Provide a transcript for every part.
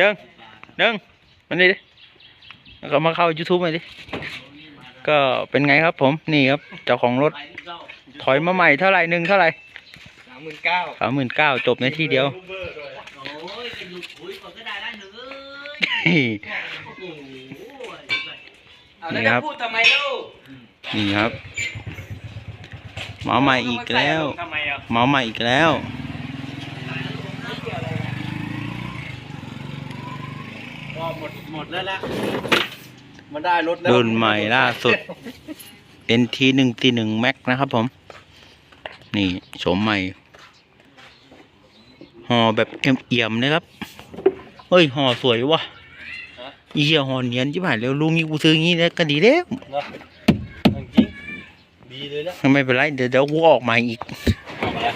เดิงเดิงมันนี่ดิแล้วก็มาเข้า YouTube มาดิ ก็เป็นไงครับผมนี่ครับเจ้าของรถถอยมาใหม่เท่าไหร่หนึ่งเท่าไหร่สามหมื่นเก้าสามหมื่นเก้าจบในที่เดียว โอ้ยเป็นลูกคุยก่อนก็ได้ได้หนึ่งเอ้ยโอ้โหเอาแล้วนี่คจะรับ พูดทำไมลูกนี่ครับมาใหม่อีกแล้ว ทำไมอะมาใหม่อีกแล้ว หมดหมดแล้วละมันได้รถแล้วรุ่นใหม่ล่าสุด NT หนึ่งตีหนึ่งแม็กนะครับผม นี่โฉมใหม่ห่อแบบเอี่ยมๆนะครับ เฮ้ยห่อสวยวะอีเหี้ยห่อเนียนจิ๋หายแล้วลุงนี่กูซื้ออย่างงี้แล้วก็ดีแล้วเนาะจริงดีเลยละไม่เป็นไรเดี๋ยวเดี๋ยวกูออกใหม่อีกเอามาแล้ว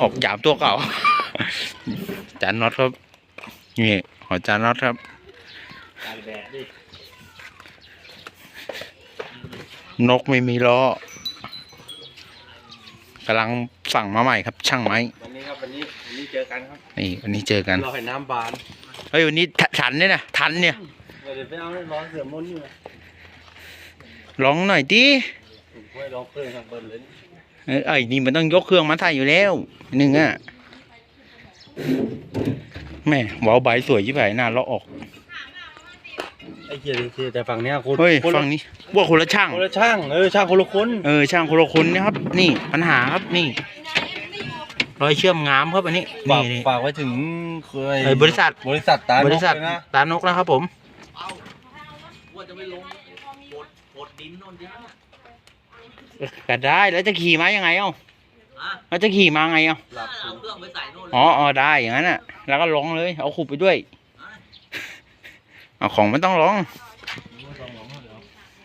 ออกจามตัวเก่าจานน็อตครับ นี่หอจานน็อตครับ ตายแบบดินกไม่มีล้อกำลังสั่งมาใหม่ครับ ช่างไม้วันนี้ครับวันนี้วันนี้เจอกันครับนี่วันนี้เจอกันรอให้น้ำบานเฮ้ยวันนี้ถทันเนี่ยนะทันเนี่ยเดี๋ยวไปเอาร้อนเสือมนต์อยู่นะร้องหน่อยดิไว้ร้องเพลงทางเบิ้ลเลยเอ้ยไอ้นี่มันต้องยกเครื่องมาถ่ายอยู่แล้วหนึ่งอะแม่เวาใบสวยยี่ไผ่หน้าเลาะออก ไอ้เกียร์แต่ฝั่งเนี้ยคนเฮ้ยคนละฟังนี้ว่าคนละช่าง คนละช่างเออช่างคนละคนเออช่างคนละคนนะครับ นี่ปัญหาครับนี่ รอยเชื่อมงามครับอันนี้ฝานี่กนี่ ฝากไว้ถึงเคยเอ้ยบริษัท บริษัทตาบริษัทนกเลยนะตานกนะครับผมเอาว่าจะไปลงกดกดดินโน่นดินะก็ได้แล้วจะขี่มายังไงเอ้าอะแล้วจะขี่มาไงเอ้าหลับเอาเครื่องไปใส่โน่นเลยอ๋ออ๋อได้อย่างนั้นอะ แล้วก็ร้องเลยเอาขุบไปด้วย เอาของไม่ต้องร้อง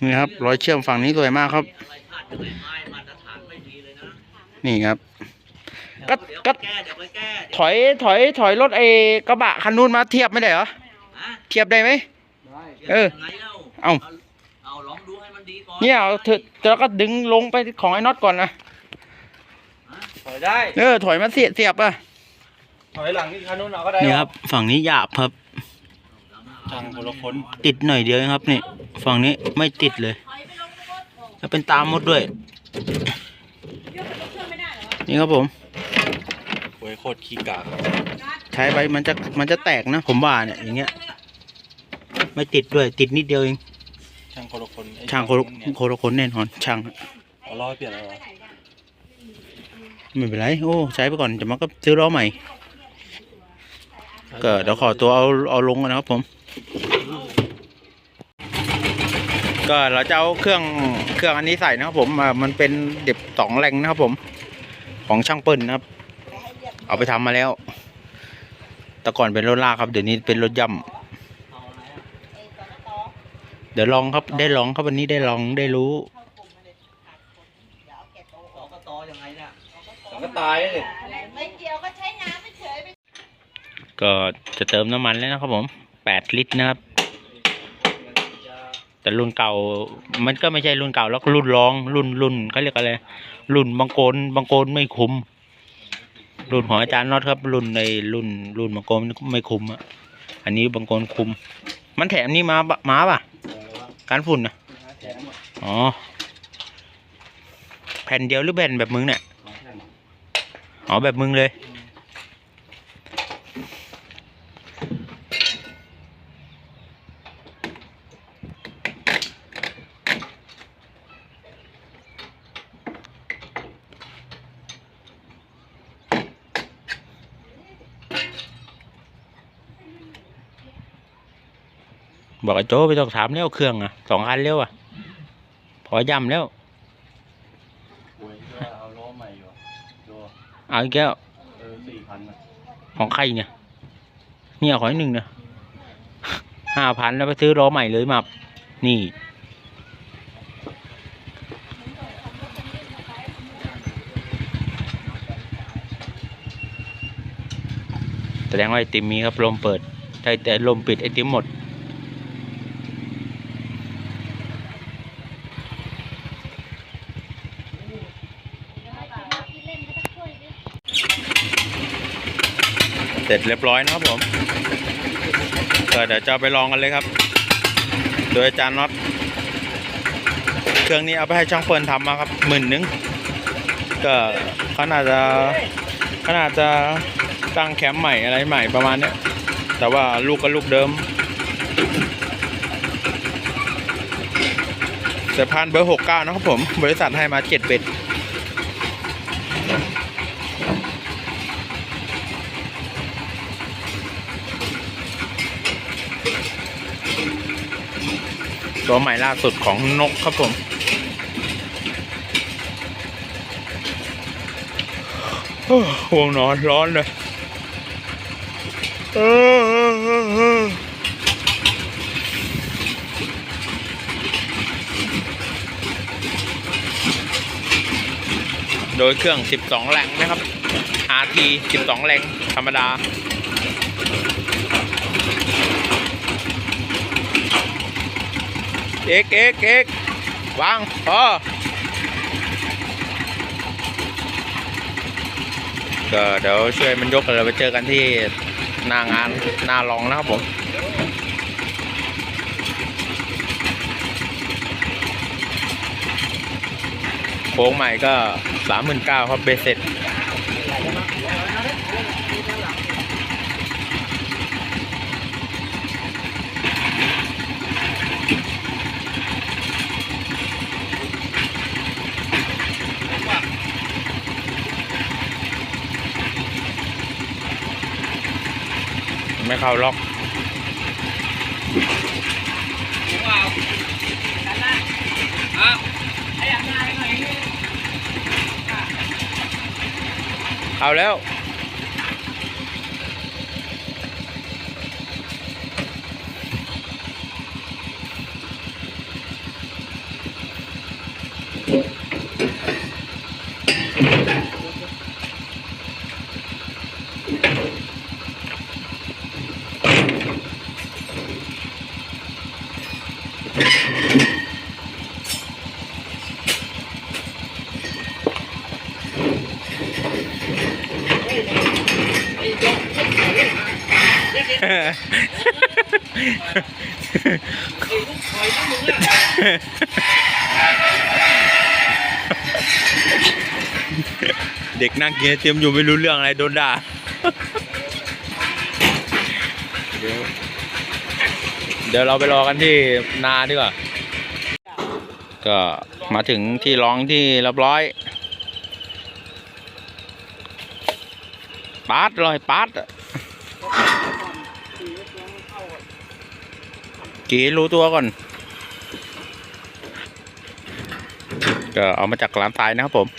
นี่ครับรอยเชื่อมฝั่งนี้สวยมากครับอะไรพลาดจะไม่ไม้มาตรฐานไม่ดีเลยนะนี่ครับ ก็เดี๋ยวก็แก้เดี๋ยวไปแก้ถอยถอยถอยรถไอ้กระบะคันนู้นมาเทียบไม่ได้เหรอฮะเทียบได้ไหมได้เออยังไงเล่าเอ้าเอาลองดูให้มันดีก่อนเนี่ยเอาเถอะแล้วก็ดึงลงไปของไอ้น็อตก่อนนะถอยได้ เออถอยมาเสียบเสียบอะถอยหลังนี่คันนู้นเอาก็ได้นี่ครับ ฝั่งนี้หยาบครับ ช่างคนละคนติดหน่อยเดียวเองครับนี่ฝั่งนี้ไม่ติดเลยแล้วเป็นตามมดด้วย นี่ครับผมโวยโคตรขี้กากใช้ไปมันจะมันจะแตกนะ ผมว่าเนี่ยอย่างเงี้ย ไม่ติดด้วยติดนิดเดียวเองช่างคนละคนไอ้ช่างคนละเนี่ยคนละคนแน่นอนช่างเอาล้อให้เปลี่ยนอะไรวะไม่เป็นไรโอ้ใช้ไปก่อนจะมาก็ซื้อล้อใหม่ก็เดี๋ยวขอตัวเอาเอาลงก่อนนะครับผม ก็เราจะเอาเครื่องเครื่องอันนี้ใส่นะครับผมอ่ามันเป็นเด็บสองแรงนะครับผม ของช่างเปิ้ลนะครับ เอาไปทำมาแล้ว แต่ก่อนเป็นรถลากครับ เดี๋ยวนี้เป็นรถย่ำเดี๋ยวลองครับได้ลองครับวันนี้ได้ลองได้รู้ต่อกตอยังไงเนี่ยแต่ก็ตายเลยไม่เกี่ยวก็ใช้น้ำไม่เฉยไปก็จะเติมน้ำมันแล้วนะครับผม แปดลิตรนะครับ แต่รุ่นเก่ามันก็ไม่ใช่รุ่นเก่าแล้วก็รุ่นรองรุ่นรุ่นเขาเรียกอะไรรุ่นบางโกนบางโกนไม่คุมรุ่นของอาจารย์น็อตครับ รุ่นในรุ่นรุ่นบางโกนไม่คุมอะอันนี้บางโกนคุมมันแถมนี่มาปะมาป่ะการฝุ่นนะอ๋อแผ่นเดียวหรือแผ่นแบบมึงเนี่ยอ๋อแบบมึงเลย บอกไอ้โจ้ไปต้องถามแล้วเครื่องอะสองอันแล้วอะ พอย่ำแล้วโวยว่าเอาล้อใหม่อยู่ดูเอาอีกแล้วเออสี่พันนะของใครเนี่ย เนี่ยขออีกหนึ่งนะห้าพันแล้วไปซื้อล้อใหม่เลยมานี่แสดงว่าไอติมมีครับลมเปิดแต่แต่ลมปิดไอติมหมด เสร็จเรียบร้อยนะครับผมก็เดี๋ยวจะไปลองกันเลยครับ โดยอาจารย์น็อตเครื่องนี้เอาไปให้ช่างเฟิร์นทำมาครับหมื่นหนึงก็เขาน่าจะเขาน่าจะตั้งแคมป์ใหม่อะไรใหม่ประมาณเนี้ยแต่ว่าลูกก็ลูกเดิมสายพานเบอร์หกเก้านะครับผม บริษัทให้มาเจ็ดเบ็ด ตัวใหม่ล่าสุดของนกครับผมโอ้ห่วงนอนร้อนเลยโดยเครื่อง 12 แรงนะครับ RT 12 แรงธรรมดา เอกเอกเอกวางพอก็เดี๋ยวช่วยมันยกกันเลยไปเจอกันที่หน้างานหน้าลองนะครับผมโค้งใหม่ก็สามหมื่นเก้าครับเบสเซ็ตไม่ เข้าล็อกว้าฉันนะอะไอ้อย่างไหน่อยนึงเอาแล้ว เด็ก นั่งกินไอเตรียมอยู่ไม่รู้เรื่องอะไรโดนด่าเดี๋ยวเดี๋ยวเราไปรอกันที่นาดีกว่า ก็มาถึงที่ร้องที่เรียบร้อยปาดเลยปาดอะกีรู้ตัวก่อน ก็เอามาจากร้านทรายนะครับผม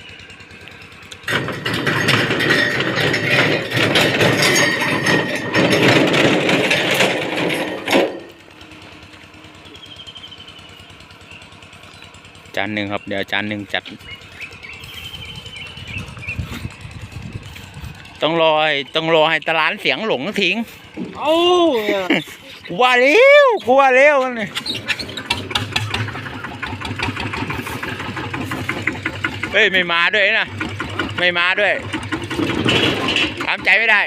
จานหนึ่งครับ เดี๋ยวจานหนึ่งจัด ต้องรอให้ต้องรอให้ตลาดเสียงหลงทิ้งเอ้ากูว่าเร็วกูว่าเร็วนี่เฮ้ย ไม่มาด้วยนะ ไม่มาด้วยทำใจไม่ได้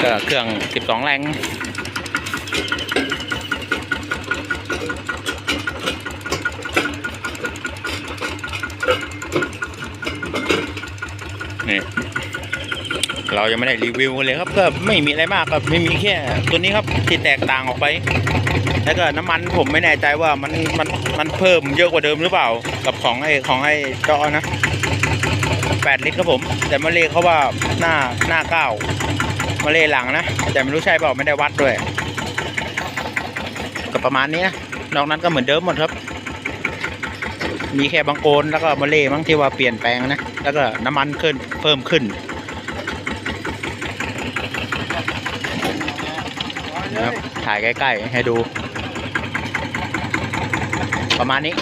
ก็เครื่อง 12 แรง เรายังไม่ได้รีวิวเลยครับก็ไม่มีอะไรมากครับไม่มีแค่ตัวนี้ครับที่แตกต่างออกไป แล้วก็น้ำมันผมไม่แน่ใจว่ามันมันมันเพิ่มเยอะกว่าเดิมหรือเปล่า กับของไอ้ของไอ้จอนะแปดลิตรครับผม แต่มาเลเขาว่าหน้าหน้าเก้ามาเลหลังนะ แต่ไม่รู้ใช่เปล่าไม่ได้วัดด้วยก็ประมาณนี้นะนอกนั้นก็เหมือนเดิมหมดครับ มีแค่บางโกนแล้วก็มาเลมั้งที่ว่าเปลี่ยนแปลงนะ แล้วก็น้ำมันขึ้นเพิ่มขึ้น นะครับ ถ่ายใกล้ ๆ ให้ดู ประมาณนี้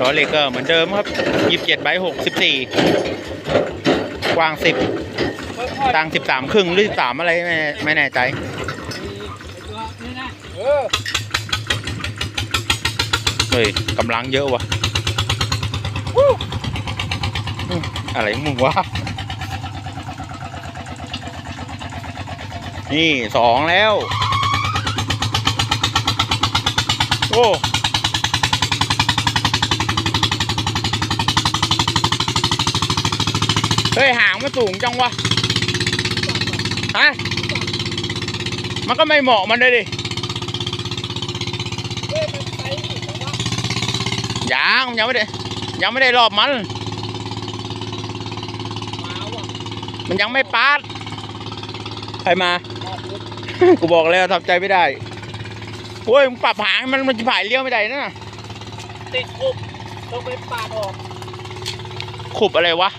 ล้อเล็กก็เหมือนเดิมครับยี่สิบเจ็ดใบหกสิบสี่กว้างสิบตังสิบสามครึ่งหรือสิบสามอะไรไม่ไม่แน่ใจเออเฮ้ยกำลังเยอะวะวู้ อืมอะไรของมึงวะ นี่สองแล้ว โอ้เฮ้ย หางมันสูงจังวะ ฮะ มันก็ไม่เหมาะมันเลยดิ ยังยังไม่ได้ ยังไม่ได้รอบมัน มันยังไม่ปาดใครมา กูบอกแล้วทำใจไม่ได้โอ้ยมึงปรับหางให้มันมันจะผ่ายเลี้ยวไม่ได้นะ ติดคุบต้องไปปาดออกขุบอะไรวะ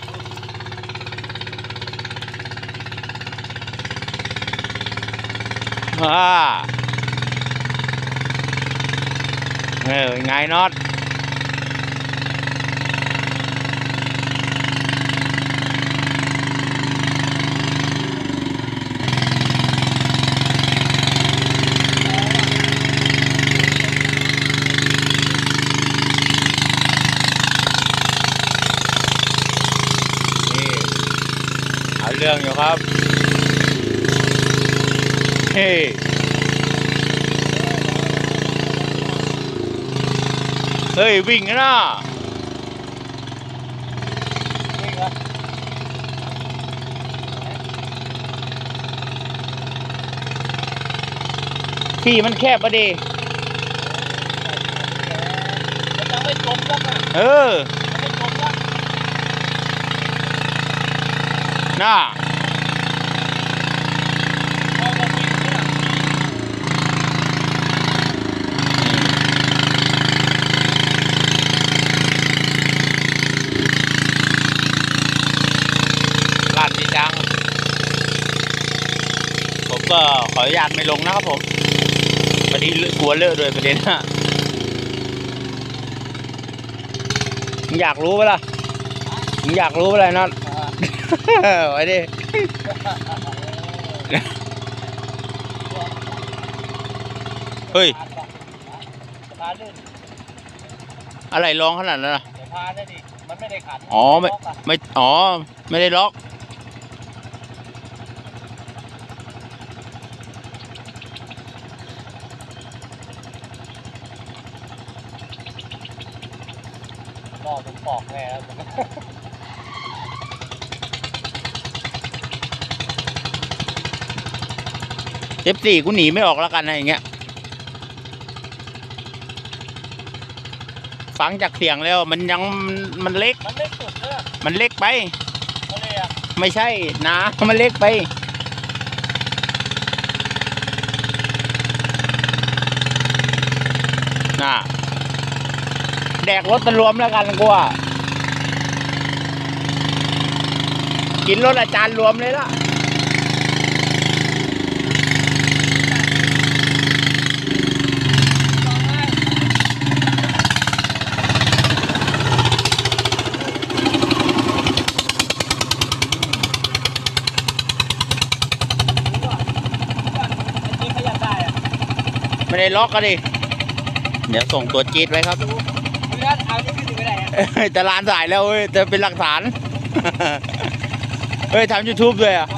อ่าเออไงน็อต นี่เอาเรื่องอยู่ ครับเฮ้เฮ้ย วิ่งนะที่มันแคบปะดีเออ น่า พอเราวิ่งเนี่ย ลั่นดีจัง ผม ก็ขออนุญาตไม่ลงนะครับผมพอดีกลัวเลอะด้วยประเด็นน่ะมึงอยากรู้ปะล่ะมึงอยากรู้ปะล่ะน็อตไว้ดิเฮ้ยสะพานลื่นอะไรร้องขนาดนั้นน่ะสะพานได้ดิมันไม่ได้ขัดอ๋อไม่ล็กะไม่อ๋อไม่ได้ล็อก ล่อตรงปอกแน่แล้ว เอฟสี่กูหนีไม่ออกแล้วกันนะอย่างเงี้ย ฟังจากเสียงแล้วมันยังมันเล็ก มันไม่สุดเลยมันเล็กไป ไม่ใช่นะมันเล็กไปน่ะแดกรถตะรวมแล้วกันกูอะกินรถอาจารย์รวมเลยล่ะ ไอ้ที่ขยับได้อะ ไม่ได้ล็อกก็ดิ เดี๋ยวส่งตัวจี๊ดไว้ครับเพื่อนเอานี่ขึ้นถึงไปไหนอะเอ้ยแต่ลานสายแล้วเว้ยแต่เป็นหลักฐาน เฮ้ยทำยูทูบด้วยอะ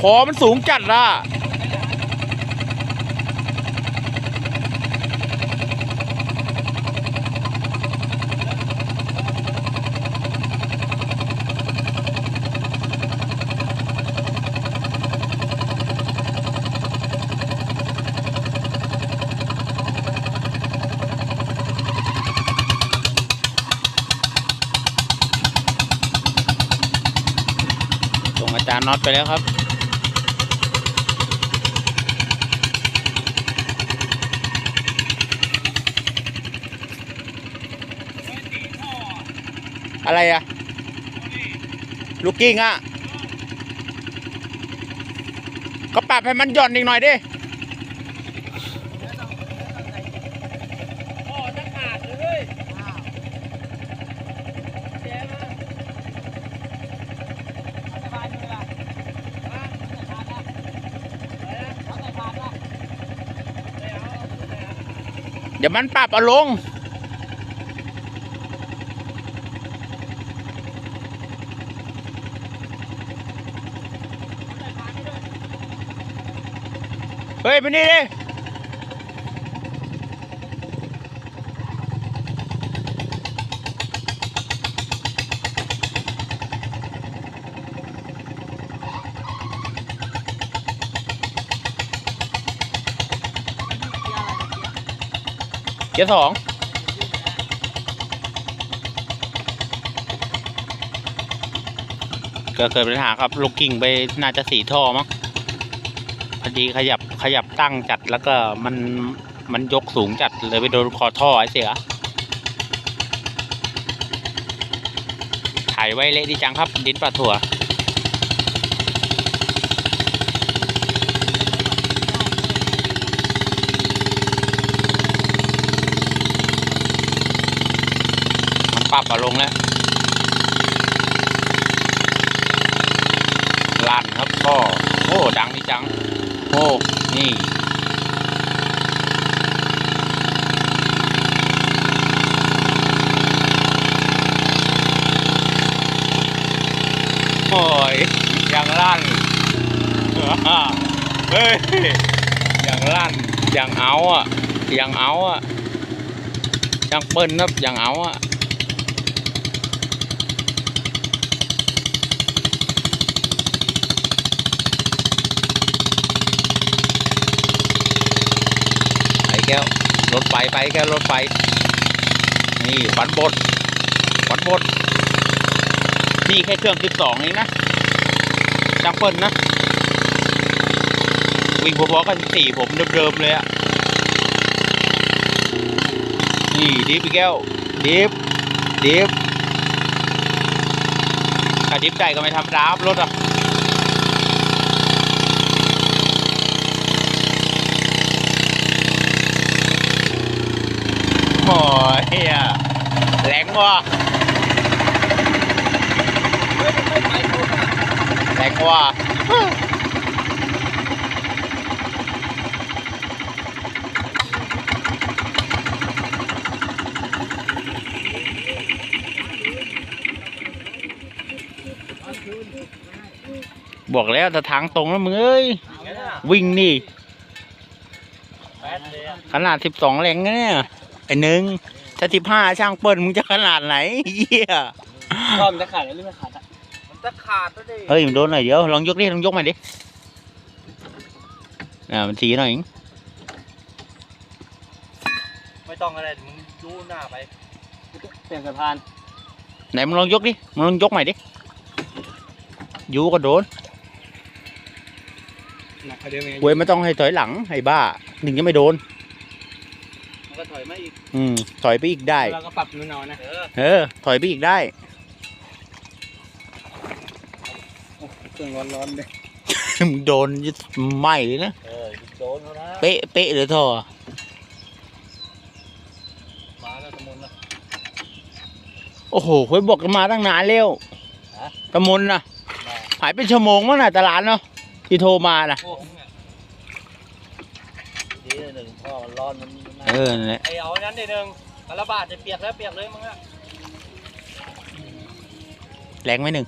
ขอมันสูงจัดอะาจารย์น็อตไปแล้วครับ อะไรอะลูกกิ้งอะก็ปรับให้มันหย่อนอีกหน่อยดิ โอ้จะขาดเลยเจ๊มาสะพานอยู่ล่ะฮะสะพานละอะไรนะ เดี๋ยวมันปรับเอาลง เฮ้ยไปนี่ดิ เกียร์สองก็เกิดปัญหาครับลูกกิ่งไปน่าจะสีท่อมั้งพอดีขยับขยับตั้งจัดแล้วก็มันมันยกสูงจัดเลยไปโดนคอท่อไอ้เสียถ่ายไว้เละดีจังครับ ดินปลาถั่ว ปรับมาลงแล้วลั่นครับก็โอ้ดังดีจังโอ้นี่โอ้ยอย่างลั่นเฮ้ยอย่างลั่นอย่างเอาอะอย่างเอาอะอย่างเปิ้ลครับอย่างเอาอะ แก้วรถไฟไปแก้วรถไฟนี่ฝันบดฝันบดนี่แค่เครื่องสิบสองเองนะจังเปิลนะ วิ่งพอๆกันสี่ผมเดิมๆเลยอะนี่ดิฟอีกแก้วดิฟดิฟถ้าดิฟได้ก็ไม่ทำดาบรถอะ โอ้ยเฮียแรงว่ะแรงว่ะบอกแล้วแต่ทางตรงแล้วมึงเอ้ย วิ่งนี่แปดเลยอะขนาดสิบสองแรงนะเนี่ย ไอ้หนึ่งถ้าสิบห้าช่างเปิ้ลมึงจะขนาดไหนเหี้ยพ่อมันจะขาดหรือไม่ขาดอะมันจะขาดแล้วดิเฮ้ยมึงโดนหน่อยเดี๋ยวลองยกดิลองยกมาดิอ่ามันสีหน่อยไม่ต้องอะไรมึงดูหน้าไปเปลี่ยนสะพานไหนมึงลองยกดิมึงลองยกใหม่ดิยูก็โดนหนักกว่าเดิมไง เว้ยไม่ต้องให้ถอยหลังไอ้บ้าถึงจะไม่โดนมัน ก็ถอยมาอีกอืม ถอยไปอีกได้ เราก็ปรับนู่นเอานะ เออเออ ถอยไปอีกได้ เครื่องร้อนๆเลยมึงโดนยึดไหมเลยนะ เออโดนแล้วนะเป๊ะเป๊ะเลยท่อมาแล้วสมุนนะ โอ้โหคุยบอกกันมาตั้งนานแล้วฮะ ตะมนนะหายเป็นชั่วโมงมั้งน่ะตลาดเนาะที่โทรมานะโอ้ดีเลยหนึ่งพ่อมันร้อนมัน เออนั่นแหละไอเอาอันนั้นดิหนึ่งกระบาดจะเปียกแล้วเปียกเลยมึงอะแรงไหมหนึ่ง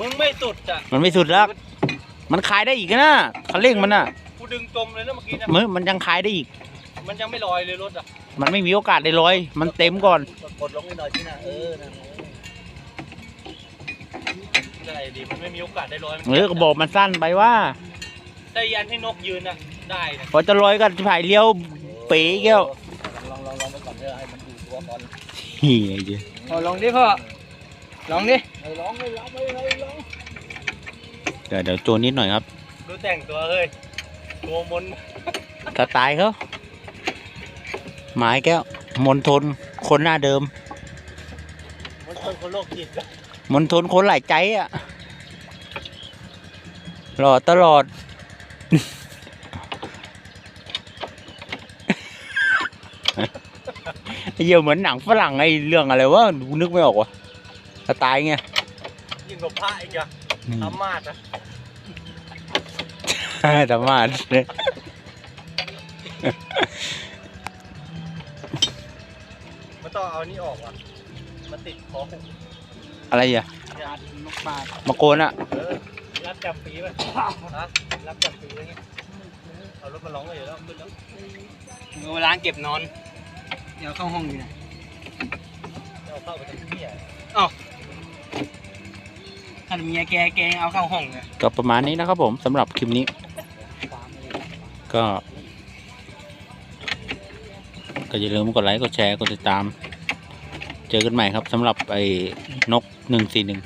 มึงไม่สุดอะมันไม่สุดแล้ว มันขายได้อีกนะคันเร่งมันอะกูดึงจมเลยนะเมื่อกี้นะมันมันยังขายได้อีก มันยังไม่ลอยเลยรถอะมันไม่มีโอกาสได้ลอย มันเต็มก่อน กดลงนิดหน่อยที่น่ะเออนั่นเออได้ดิมันไม่มีโอกาสได้ลอยเออก็บอกมันสั้นไปว่า ได้ยันให้นกยืนอะได้นะพอจะลอยก็ถ่ายเลี้ยวเป๋แก้วลองลองลองไปก่อนเถอให้มันดูตัวก่อนเฮียเจ้พอลองดิพ่อลองดิไอ้ร้องไอ้ร้องไอ้ร้องเดี๋ยวเดี๋ยวโจนนิดหน่อยครับดูแต่งตัวเฮ้ยตัวมนสไตล์เขาหมายแก้วมนทนคนหน้าเดิมมนคนคนโรคจิตมนทนคนหลายใจอะหล่อตลอด ไอ้ เหี้ยเหมือนหนังฝรั่งไอ้เรื่องอะไรวะดูนึกไม่ออกว่ะสไตล์ไงยิ่งกว่าพระอีกอะอืมธรรมาสอะธรรมะต้องเอานี่ออกอะมันติดคอหุบอะไรอะนกปลามาโกนอะเออรับจำปีป่ะฮะรับจำปีไว้ไงเอารถมาร้องเลยแล้วขึ้นแล้วเวลาเก็บนอน เดี๋ยวเข้าห้องอยู่นะเอาเข้าไปทำที่อะถ้าเมียแกแกเอาเข้าห้องเลยก็ประมาณนี้นะครับผมสำหรับคลิปนี้ ก็ ก็อย่าลืมกดไลค์กดแชร์กดติดตาม เจอกันใหม่ครับสำหรับไอ้นกหนึ่งสี่หนึ่ง